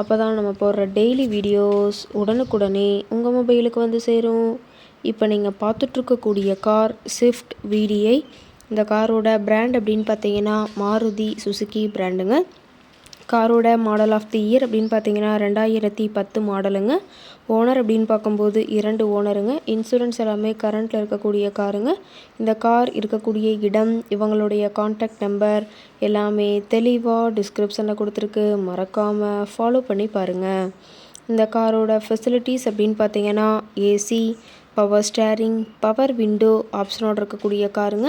அப்போ தான் நம்ம போடுற டெய்லி வீடியோஸ் உடனுக்குடனே உங்கள் மொபைலுக்கு வந்து சேரும். இப்போ நீங்கள் பார்த்துட்ருக்கக்கூடிய கார் ஸ்விஃப்ட் விடிஐ இந்த காரோட பிராண்ட் அப்படின்னு பார்த்தீங்கன்னா மாருதி சுசுக்கி பிராண்டுங்க காரோட மாடல் ஆஃப் தி இயர் அப்படின்னு பார்த்தீங்கன்னா ரெண்டாயிரத்தி பத்து மாடலுங்க. ஓனர் அப்படின்னு பார்க்கும்போது இரண்டு ஓனருங்க இன்சூரன்ஸ் எல்லாமே கரண்ட்டில் இருக்கக்கூடிய காருங்க. இந்த கார் இருக்கக்கூடிய இடம் இவங்களுடைய காண்டாக்ட் நம்பர் எல்லாமே தெளிவாக டிஸ்கிரிப்ஷனில் கொடுத்துருக்கு. மறக்காமல் ஃபாலோ பண்ணி பாருங்கள் இந்த காரோட ஃபெசிலிட்டிஸ் அப்படின்னு பார்த்தீங்கன்னா AC power steering power window ஆப்ஷனோடு இருக்கக்கூடிய காருங்க.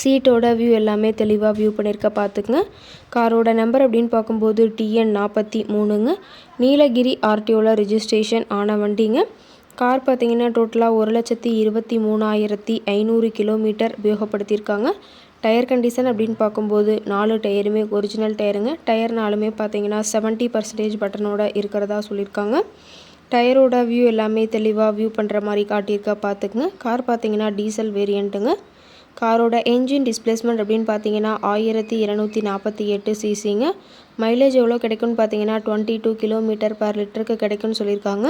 சீட்டோட வியூ எல்லாமே தெளிவாக வியூ பண்ணியிருக்க பார்த்துக்குங்க காரோட நம்பர் அப்படின்னு பார்க்கும்போது டிஎன் நாற்பத்தி மூணுங்க. நீலகிரி ஆர்டிஓவில் ரிஜிஸ்ட்ரேஷன் ஆன வண்டிங்க. கார் பார்த்தீங்கன்னா டோட்டலாக ஒரு லட்சத்தி இருபத்தி மூணாயிரத்தி ஐநூறு கிலோமீட்டர் உபயோகப்படுத்தியிருக்காங்க. டயர் கண்டிஷன் அப்படின்னு பார்க்கும்போது நாலு டயருமே ஒரிஜினல் டயருங்க டயர் நாலுமே பார்த்தீங்கன்னா செவன்ட்டி பர்சன்டேஜ் பட்டனோட இருக்கிறதா சொல்லியிருக்காங்க. டயரோட வியூ எல்லாமே தெளிவாக வியூ பண்ணுற மாதிரி காட்டியிருக்கா பார்த்துக்குங்க கார் பார்த்தீங்கன்னா டீசல் வேரியண்ட்டுங்க காரோட என்ஜின் டிஸ்பிளேஸ்மெண்ட் அப்படின்னு பார்த்தீங்கன்னா ஆயிரத்தி இரநூத்தி நாற்பத்தி எட்டு சிசிங்க மைலேஜ் எவ்வளோ கிடைக்கும்னு பார்த்தீங்கன்னா டுவெண்ட்டி டூ கிலோமீட்டர் பர் லிட்டருக்கு கிடைக்கும்னு சொல்லியிருக்காங்க.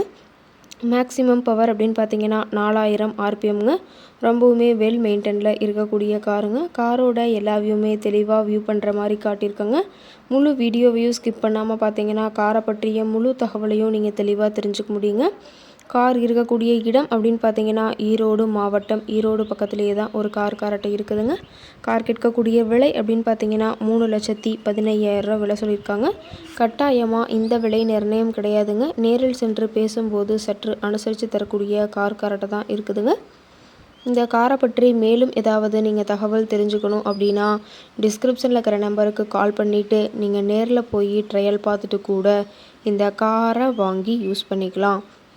மேக்ஸிமம் பவர் அப்படின்னு பார்த்தீங்கன்னா நாலாயிரம் ஆர்பிஎம்ங்க. ரொம்பவுமே வெல் மெயின்டெயினில் இருக்கக்கூடிய காருங்க. காரோட எல்லா வியூமே தெளிவாக வியூ பண்ணுற மாதிரி காட்டியிருக்கோங்க. முழு வீடியோவையும் ஸ்கிப் பண்ணாமல் பார்த்தீங்கன்னா காரை பற்றிய முழு தகவலையும் நீங்கள் தெளிவாக தெரிஞ்சுக்க முடியுங்க. கார் இருக்கக்கூடிய இடம் அப்படின்னு பார்த்தீங்கன்னா ஈரோடு மாவட்டம். ஈரோடு பக்கத்துலேயே தான் ஒரு கார் காரட்டை இருக்குதுங்க. கார் கேட்கக்கூடிய விலை அப்படின்னு பார்த்தீங்கன்னா மூணு லட்சத்தி பதினையாயிரரூவா விலை சொல்லியிருக்காங்க. கட்டாயமாக இந்த விலை நிர்ணயம் கிடையாதுங்க. நேரில் சென்று பேசும்போது சற்று அனுசரித்து தரக்கூடிய கார் காரட்டை தான் இருக்குதுங்க. இந்த காரை பற்றி மேலும் ஏதாவது நீங்கள் தகவல் தெரிஞ்சுக்கணும் அப்படின்னா டிஸ்கிரிப்ஷனில் இருக்கிற நம்பருக்கு கால் பண்ணிவிட்டு நீங்கள் நேரில் போய் ட்ரையல் பார்த்துட்டு கூட இந்த காரை வாங்கி யூஸ் பண்ணிக்கலாம்.